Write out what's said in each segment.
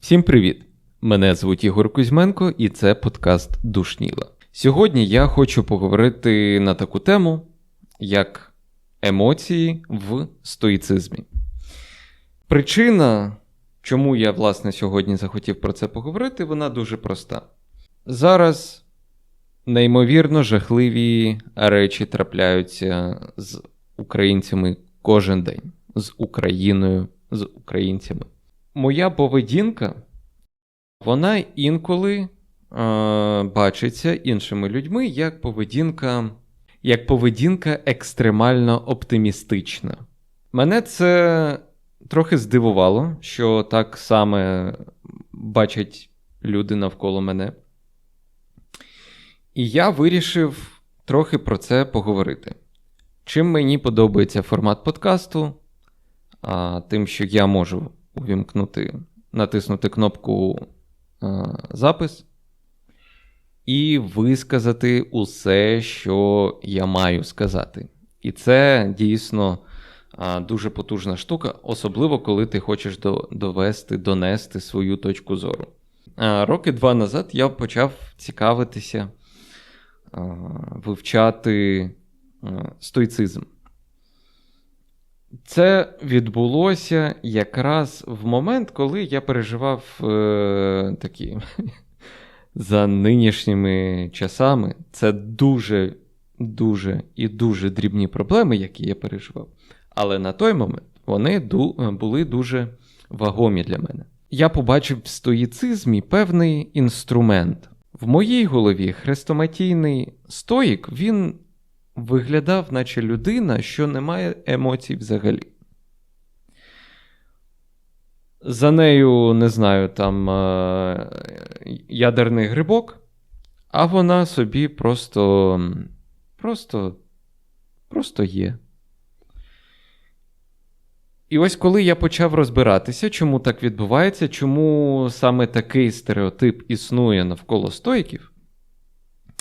Всім привіт! Мене звуть Ігор Кузьменко, і це подкаст Душніла. Сьогодні я хочу поговорити на таку тему, як емоції в стоїцизмі. Причина, чому я власне сьогодні захотів про це поговорити, вона дуже проста. Зараз неймовірно жахливі речі трапляються з українцями кожен день, з Україною, з українцями. Моя поведінка, вона інколи е, бачиться іншими людьми як поведінка, як поведінка екстремально оптимістична. Мене це трохи здивувало, що так саме бачать люди навколо мене. І я вирішив трохи про це поговорити. Чим мені подобається формат подкасту, а, тим, що я можу увімкнути, натиснути кнопку а, запис і висказати усе, що я маю сказати. І це дійсно а, дуже потужна штука, особливо коли ти хочеш до, довести, донести свою точку зору. Роки два назад я почав цікавитися, вивчати стоїцизм. Це відбулося якраз в момент, коли я переживав е, такі за нинішніми часами. Це дуже, дуже і дуже дрібні проблеми, які я переживав. Але на той момент вони були дуже вагомі для мене. Я побачив в стоїцизмі певний інструмент. В моїй голові хрестоматійний стоїк він виглядав, наче людина, що не має емоцій взагалі. За нею, не знаю, там е- ядерний грибок, а вона собі просто. просто. просто є. І ось коли я почав розбиратися, чому так відбувається, чому саме такий стереотип існує навколо стойків,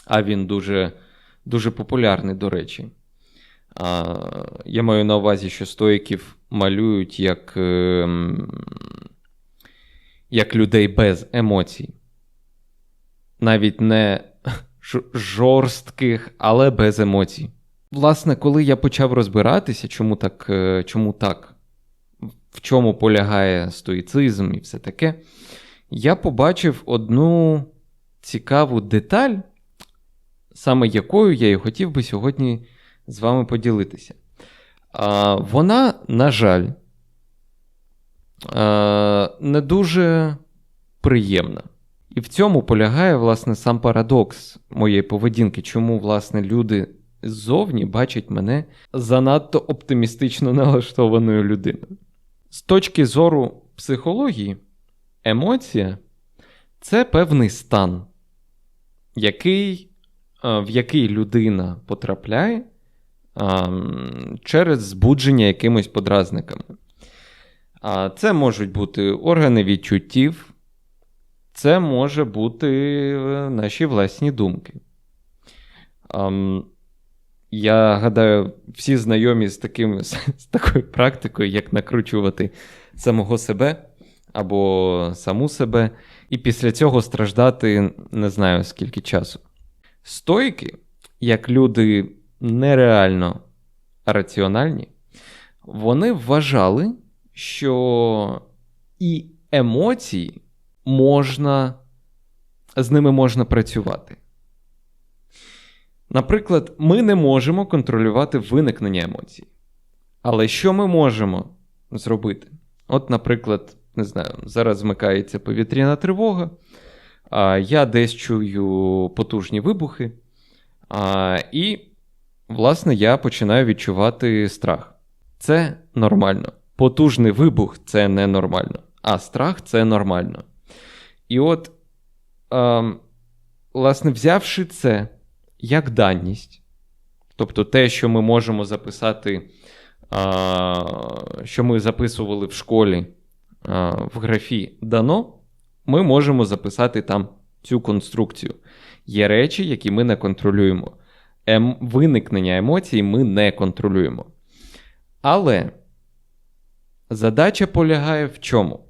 а він дуже дуже популярний, до речі. А, Я маю на увазі, що стоїків малюють як, е, як людей без емоцій. Навіть не жорстких, але без емоцій. Власне, коли я почав розбиратися, чому так, е, чому так, в чому полягає стоїцизм і все таке, я побачив одну цікаву деталь саме якою я і хотів би сьогодні з вами поділитися. А, Вона, на жаль, а, не дуже приємна. І в цьому полягає, власне, сам парадокс моєї поведінки, чому, власне, люди ззовні бачать мене занадто оптимістично налаштованою людиною. З точки зору психології, емоція це певний стан, який в який людина потрапляє через збудження якимось подразниками. Це можуть бути органи відчуттів, це може бути е, наші власні думки. Я гадаю, всі знайомі з таким, з такою практикою, як накручувати самого себе або саму себе, і після цього страждати не знаю скільки часу. Стоїки, як люди нереально раціональні, вони вважали, що і емоції можна, з ними можна працювати. Наприклад, ми не можемо контролювати виникнення емоцій. Але що ми можемо зробити? От, наприклад, не знаю, зараз змикається повітряна тривога. Я десь чую потужні вибухи, і, власне, я починаю відчувати страх. Це нормально. Потужний вибух це ненормально, а страх це нормально. І от, власне, взявши це як даність, тобто те, що ми можемо записати, що ми записували в школі в графі дано ми можемо записати там цю конструкцію. Є речі, які ми не контролюємо. Ем, Виникнення емоцій ми не контролюємо. Але задача полягає в чому?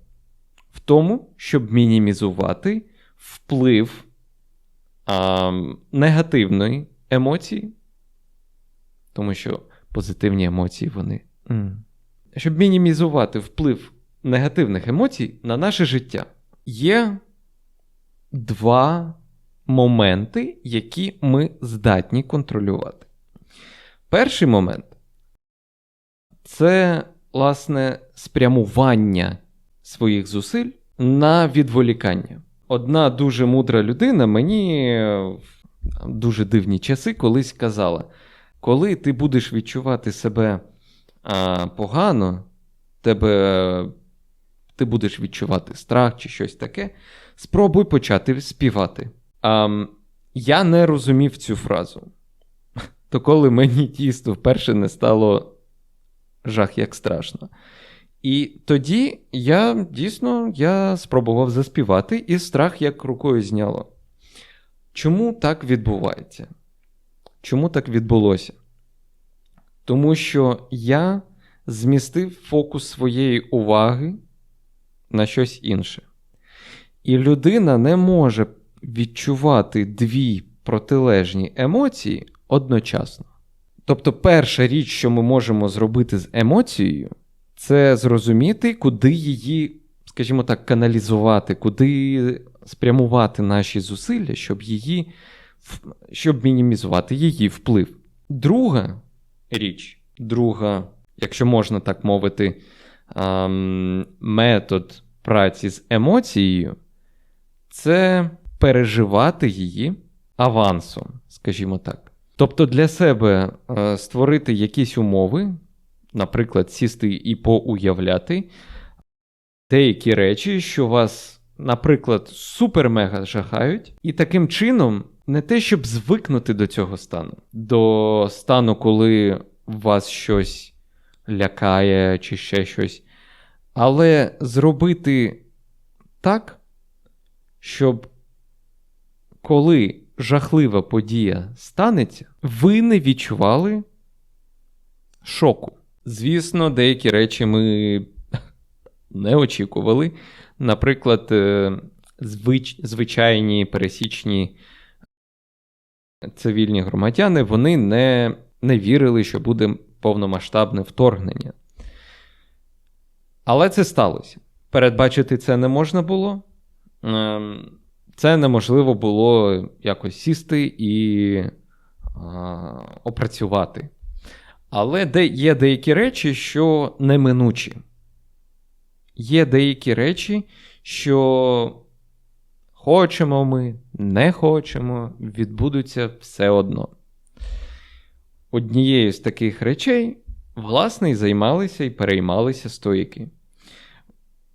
В тому, щоб мінімізувати вплив а, негативної емоції, тому що позитивні емоції вони. м, Щоб мінімізувати вплив негативних емоцій на наше життя, є два моменти, які ми здатні контролювати. Перший момент це, власне, спрямування своїх зусиль на відволікання. Одна дуже мудра людина мені в дуже дивні часи колись казала: коли ти будеш відчувати себе а, погано, тебе, ти будеш відчувати страх чи щось таке, спробуй почати співати. А, я не розумів цю фразу. То коли мені тісто вперше не стало жах як страшно. І тоді я дійсно я спробував заспівати, і страх як рукою зняло. Чому так відбувається? Чому так відбулося? Тому що я змістив фокус своєї уваги на щось інше. І людина не може відчувати дві протилежні емоції одночасно. Тобто, перша річ, що ми можемо зробити з емоцією, це зрозуміти, куди її, скажімо так, каналізувати, куди спрямувати наші зусилля, щоб її, щоб мінімізувати її вплив. Друга річ, друга, якщо можна так мовити, ем, метод праці з емоцією, це переживати її авансом, скажімо так. Тобто для себе е, створити якісь умови, наприклад, сісти і поуявляти деякі речі, що вас, наприклад, супер-мега жахають, і таким чином не те, щоб звикнути до цього стану, до стану, коли вас щось лякає чи ще щось, але зробити так, щоб коли жахлива подія станеться, ви не відчували шоку. Звісно, деякі речі ми не очікували. Наприклад, е, звич... звичайні пересічні цивільні громадяни вони не, не вірили, що буде повномасштабне вторгнення. Але це сталося. Передбачити це не можна було. Ем, це неможливо було якось сісти і опрацювати. Але де є деякі речі, що неминучі. Є деякі речі, що хочемо ми, не хочемо, відбудуться все одно. Однією з таких речей, власне, і займалися і переймалися стоїки.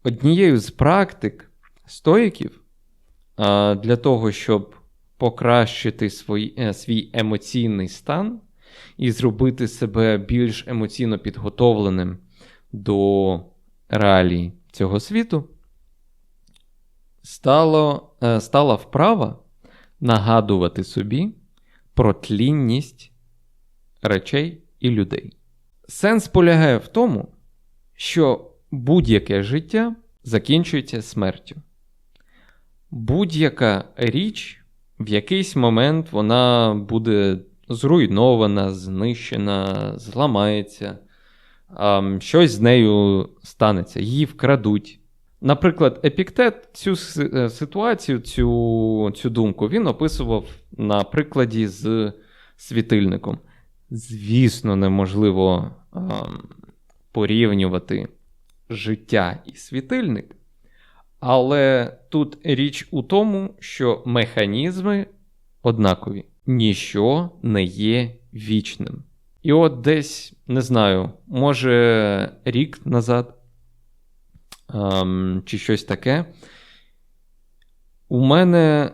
Однією з практик стоїків для того, щоб покращити свій, е, свій емоційний стан і зробити себе більш емоційно підготовленим до реалій цього світу, стало, е, стала вправа нагадувати собі про тлінність речей і людей. Сенс полягає в тому, що будь-яке життя закінчується смертю. Будь-яка річ в якийсь момент вона буде зруйнована, знищена, зламається, щось з нею станеться, її вкрадуть. Наприклад, Епіктет цю е, ситуацію, цю цю думку він описував на прикладі з світильником. Звісно, неможливо порівнювати життя і світильник. Але тут річ у тому, що механізми однакові, ніщо не є вічним. І от десь, не знаю, може рік назад ем, чи щось таке, у мене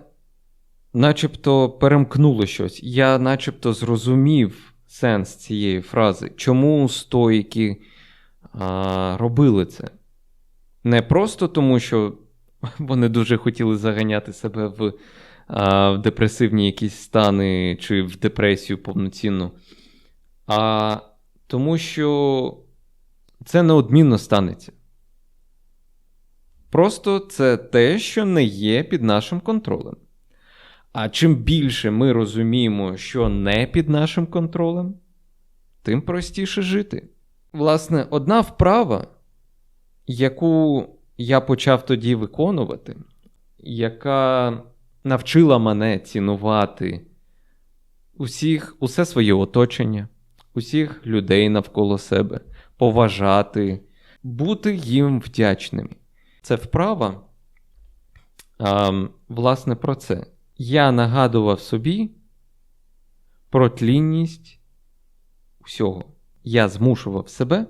начебто перемкнуло щось. Я начебто зрозумів сенс цієї фрази, чому стоїки а, робили це. Не просто тому, що вони дуже хотіли заганяти себе в, а, в депресивні якісь стани чи в депресію повноцінну, а тому, що це неодмінно станеться. Просто це те, що не є під нашим контролем. А чим більше ми розуміємо, що не під нашим контролем, тим простіше жити. Власне, одна вправа, яку я почав тоді виконувати, яка навчила мене цінувати усіх, усе своє оточення, усіх людей навколо себе, поважати, бути їм вдячними. Це вправа, а, власне, про це. Я нагадував собі про тлінність усього. Я змушував себе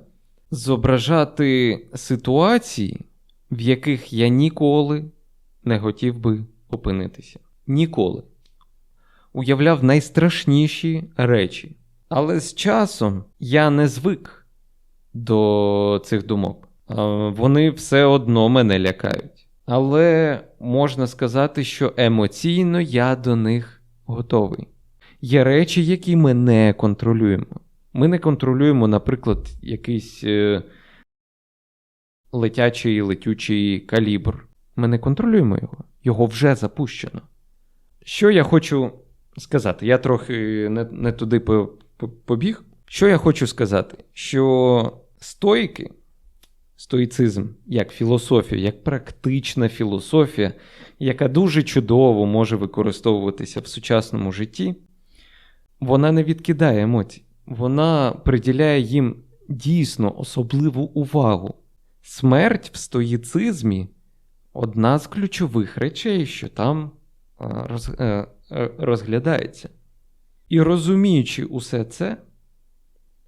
зображати ситуації, в яких я ніколи не хотів би опинитися. Ніколи. Уявляв найстрашніші речі. Але з часом я не звик до цих думок. Вони все одно мене лякають. Але можна сказати, що емоційно я до них готовий. Є речі, які ми не контролюємо. Ми не контролюємо, наприклад, якийсь е, летячий летючий калібр. Ми не контролюємо його, його вже запущено. Що я хочу сказати? Я трохи не, не туди побіг. Що я хочу сказати? Що стойки, стоїцизм як філософія, як практична філософія, яка дуже чудово може використовуватися в сучасному житті, вона не відкидає емоцій вона приділяє їм дійсно особливу увагу. Смерть в стоїцизмі одна з ключових речей, що там роз, е, е, розглядається. І розуміючи усе це,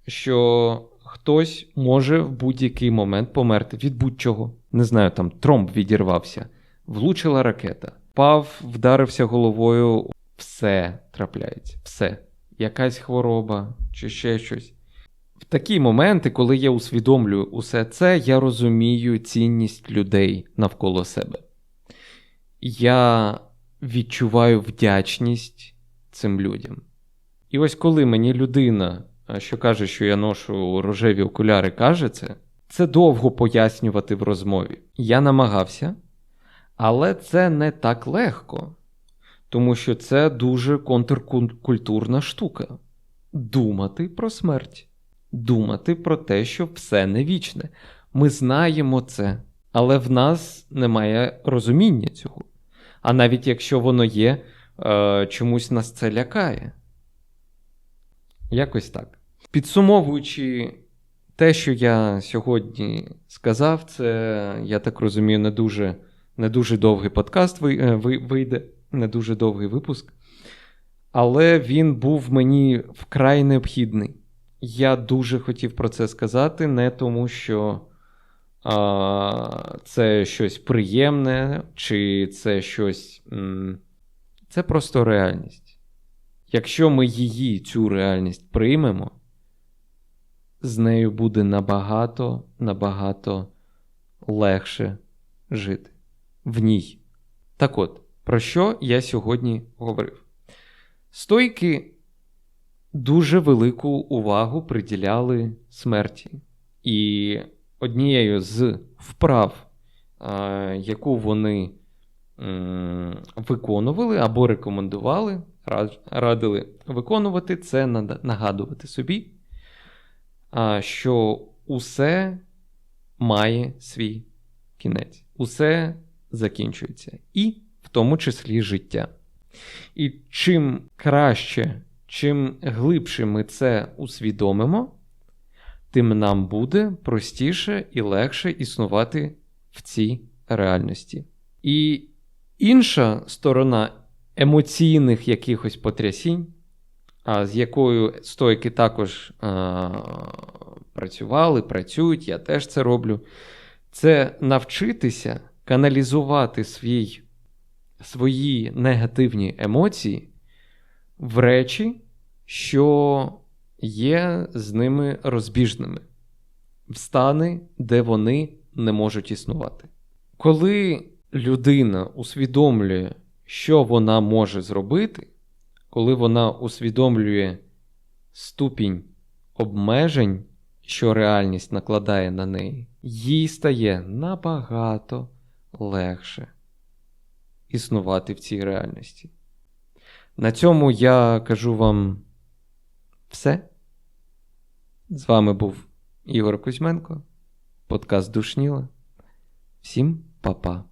що хтось може в будь-який момент померти від будь-чого. Не знаю, там тромб відірвався, влучила ракета, пав, вдарився головою, все трапляється, все якась хвороба чи ще щось. В такі моменти, коли я усвідомлюю усе це, я розумію цінність людей навколо себе. Я відчуваю вдячність цим людям. І ось коли мені людина, що каже, що я ношу рожеві окуляри, каже це, це довго пояснювати в розмові. Я намагався, але це не так легко. Тому що це дуже контркультурна штука. Думати про смерть, думати про те, що все не вічне. Ми знаємо це, але в нас немає розуміння цього. А навіть якщо воно є, е, чомусь нас це лякає. Якось так. Підсумовуючи те, що я сьогодні сказав, це, я так розумію, не дуже не дуже довгий подкаст е, вийде не дуже довгий випуск, але він був мені вкрай необхідний. Я дуже хотів про це сказати, не тому, що а, це щось приємне, чи це щось. Це просто реальність. Якщо ми її, цю реальність приймемо, з нею буде набагато, набагато легше жити в ній. Так от. Про що я сьогодні говорив? Стойки дуже велику увагу приділяли смерті. І однією з вправ, яку вони виконували або рекомендували, радили виконувати, це нагадувати собі, що усе має свій кінець, усе закінчується. І в тому числі життя. І чим краще, чим глибше ми це усвідомимо, тим нам буде простіше і легше існувати в цій реальності. І інша сторона емоційних якихось потрясінь, з якою стойки також а, працювали, працюють, я теж це роблю, це навчитися каналізувати свій свої негативні емоції в речі, що є з ними розбіжними, в стани, де вони не можуть існувати. Коли людина усвідомлює, що вона може зробити, коли вона усвідомлює ступінь обмежень, що реальність накладає на неї, їй стає набагато легше існувати в цій реальності. На цьому я кажу вам все. З вами був Ігор Кузьменко, подкаст Душніла. Всім па-па.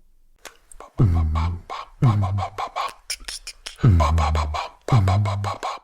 Ba, ba, ba, ba, ba.